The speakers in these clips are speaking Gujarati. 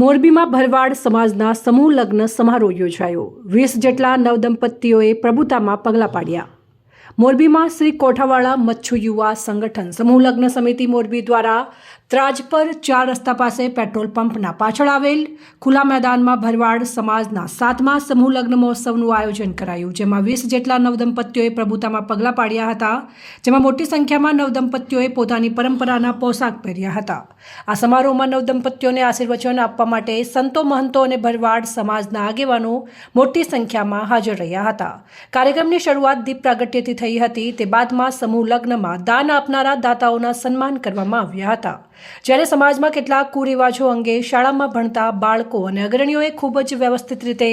મોરબીમાં ભરવાડ સમાજના સમૂહ લગ્ન સમારોહ યોજાયો. વીસ જેટલા નવદંપતીઓએ પ્રભુતામાં પગલાં પાડ્યા. મોરબીમાં શ્રી કોઠાવાળા મચ્છુ યુવા સંગઠન સમૂહ લગ્ન સમિતિ મોરબી દ્વારા ત્રાજપર ચાર રસ્તા પાસે પેટ્રોલ પંપના પાછળ આવેલ ખુલ્લા મેદાનમાં ભરવાડ સમાજના સાતમા સમૂહ લગ્ન મહોત્સવનું આયોજન કરાયું, જેમાં વીસ જેટલા નવદંપતીઓએ પ્રભુતામાં પગલાં પાડ્યા હતા, જેમાં મોટી સંખ્યામાં નવદંપતીઓએ પોતાની પરંપરાના પોશાક પહેર્યા હતા. આ સમારોહમાં નવદંપતીઓને આશીર્વચન આપવા માટે સંતો મહંતો અને ભરવાડ સમાજના આગેવાનો મોટી સંખ્યામાં હાજર રહ્યા હતા. કાર્યક્રમની શરૂઆત દીપ પ્રાગટ્યથી થઈ હતી તે બાદમાં સમૂહ લગ્નમાં દાન આપનારા દાતાઓના સન્માન કરવામાં આવ્યા હતા. જ્યારે સમાજમાં કેટલાક કુરિવાજો અંગે શાળામાં ભણતા બાળકો અને અગ્રણીઓએ ખૂબ જ વ્યવસ્થિત રીતે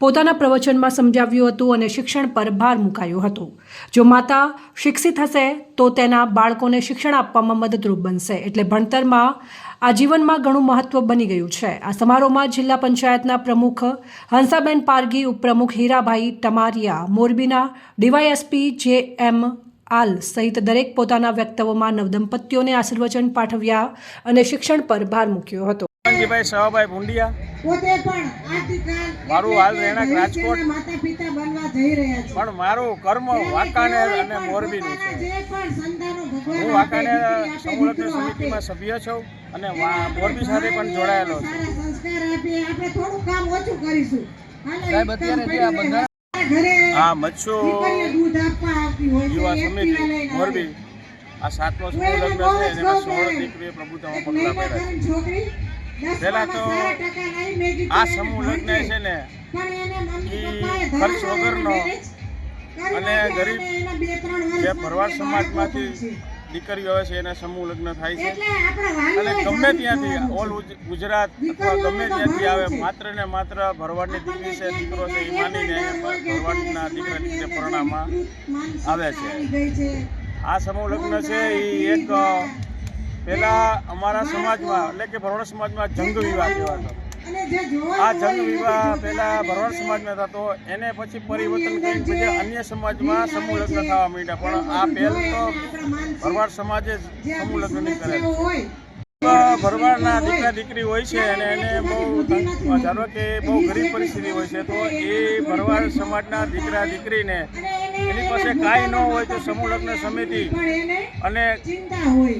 પોતાના પ્રવચનમાં સમજાવ્યું હતું અને શિક્ષણ પર ભાર મુકાયો હતો. જો માતા શિક્ષિત હશે, તો તેના બાળકોને શિક્ષણ આપવામાં મદદરૂપ બનશે. એટલે ભણતરમાં આ જીવનમાં ઘણું મહત્વ બની ગયું છે. આ સમારોહમાં જિલ્લા પંચાયતના પ્રમુખ હંસાબેન પારગી ઉપપ્રમુખ હીરાભાઈ ટમારિયા, મોરબીના ડીવાયએસપી જે એમ આલ સહિત દરેક પોતાના વ્યક્તવ્યોમાં નવદંપતીઓને આશીર્વચન પાઠવ્યા અને શિક્ષણ પર ભાર મૂક્યો હતો. ભાઈ સવાભાઈ ભુંડિયા પોતે પણ આવતીકાલ મારું હાલ રહેણાંક રાજકોટ. માતા પિતા બનવા જઈ રહ્યા છે. પણ મારું કર્મ વાંકાનેર અને મોરબીનું છે. જે પણ સંતાનો ભગવાન હું વાંકાનેર આપે, સમૂહ દીકરી લગ્ન સમિતિમાં સભ્ય છું અને વા- મોરબી સાથે પણ જોડાયેલો છું. સારા સંસ્કાર આપીએ. આપણે થોડું કામ ઓછું કરીશું. હાલો, સાહેબ, અત્યારે જે આ બંધારણ- છે. ઘરે આ મચ્છુ દૂધ આપવા આવતી હોય છે, યુવા સમિતિ મોરબી આ સાતમો સમૂહ લગ્ન છે અને એમાં સોળ દીકરીએ પ્રભુતામાં પગલાં છોકરી પહેલા તો આ સમૂહ લગ્ન. છે ને એ ખર્ચ વગરનો અને ગરીબ જે ભરવાડ સમાજમાંથી. દીકરીઓ આવે છે એના સમૂહ લગ્ન થાય છે. એટલે અને ગમે ત્યાંથી ઓલ ગુજરાત અથવા ગમે ત્યાંથી આવે માત્ર ને માત્ર ભરવાડની દીકરી છે દીકરો છે એ માનીને ભરવાડના દીકરા દીકરી પરણામાં આવે છે. આ સમૂહ લગ્ન છે એ એક પહેલાં અમારા સમાજમાં એટલે કે ભરવાડ સમાજમાં જંગ વિવાહ કહેવાતો આ વિવાહ પહેલા ભરવાડ સમાજમાં થતો એને પછી પરિવર્તન કરીને પછી અન્ય સમાજમાં સમૂહ લગ્ન થવા માંડ્યા. પણ આ પહેલ તો ભરવાડ સમાજે સમૂહ લગ્ન કરેલ ભરવાડના દીકરા દીકરી હોય છે અને એને બહુ ધારો કે બહુ ગરીબ પરિસ્થિતિ હોય છે તો એ ભરવાડ સમાજના દીકરા દીકરીને એની પાસે કાંઈ ન હોય તો સમૂહ લગ્ન સમિતિ અને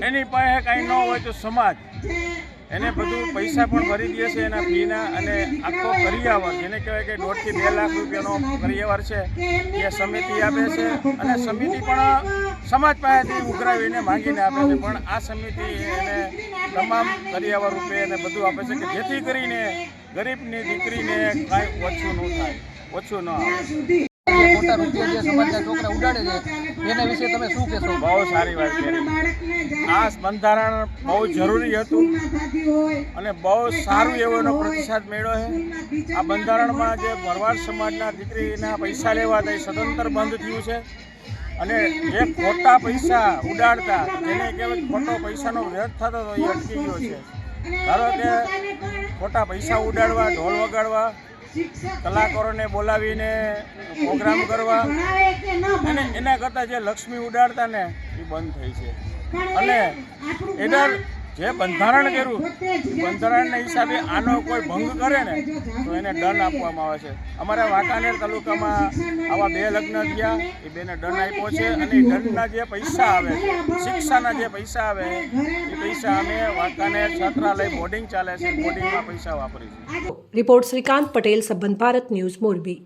એની પાસે કાંઈ ન હોય તો સમાજ. એને બધું પૈસા પણ ભરી દે છે એના ફીના અને આખો કરિયાવર જેને કહેવાય કે દોઢથી બે લાખ રૂપિયાનો કરિયાવર છે, એ સમિતિ આપે છે અને સમિતિ પણ સમાજ પાસેથી ઉઘરાવીને માંગીને આપે છે. પણ આ સમિતિ એને તમામ કરિયાવર રૂપે એને બધું આપે છે કે જેથી કરીને ગરીબની દીકરીને કાંઈ ઓછું ન થાય, ઓછું ન આવે. ખોટા રૂપિયા જે સમાજના છોકરા ઉડાડે છે એના વિશે તમે શું કહેશો? બહુ સારી વાત કરી. આ બંધારણ બહુ જરૂરી હતું અને બહુ સારું એવો એનો પ્રતિસાદ મળ્યો છે. આ બંધારણમાં જે ભરવાડ સમાજના દીકરીના પૈસા લેવા તે સ્વતંત્ર બંધ થયું છે. અને જે ખોટા પૈસા ઉડાડતા જેને કહેવાય ખોટો પૈસાનો વ્યર્થ થતો હતો એ અટકી ગયો છે. ધારો કે ખોટા પૈસા ઉડાડવા ઢોલ વગાડવા કલાકારોને બોલાવીને પ્રોગ્રામ કરવા. અને એના કરતાં જે લક્ષ્મી ઉડાડતા ને એ બંધ થઈ છે. અને એના જે બંધારણ કર્યું, બંધારણના હિસાબે આનો કોઈ ભંગ કરે ને, તો એને દંડ આપવામાં આવે છે. અમારા વાંકાનેર તાલુકામાં આવા બે લગ્ન થયા, એ બેને દંડ આપ્યો છે અને દંડના જે પૈસા આવે, શિક્ષાના જે પૈસા આવે, એ પૈસા અમે વાંકાનેર છાત્રાલય બોર્ડિંગ ચાલે છે, બોર્ડિંગમાં પૈસા વાપરીશું. રિપોર્ટ શ્રીકાંત પટેલ, સંબંધ ભારત ન્યૂઝ મોરબી.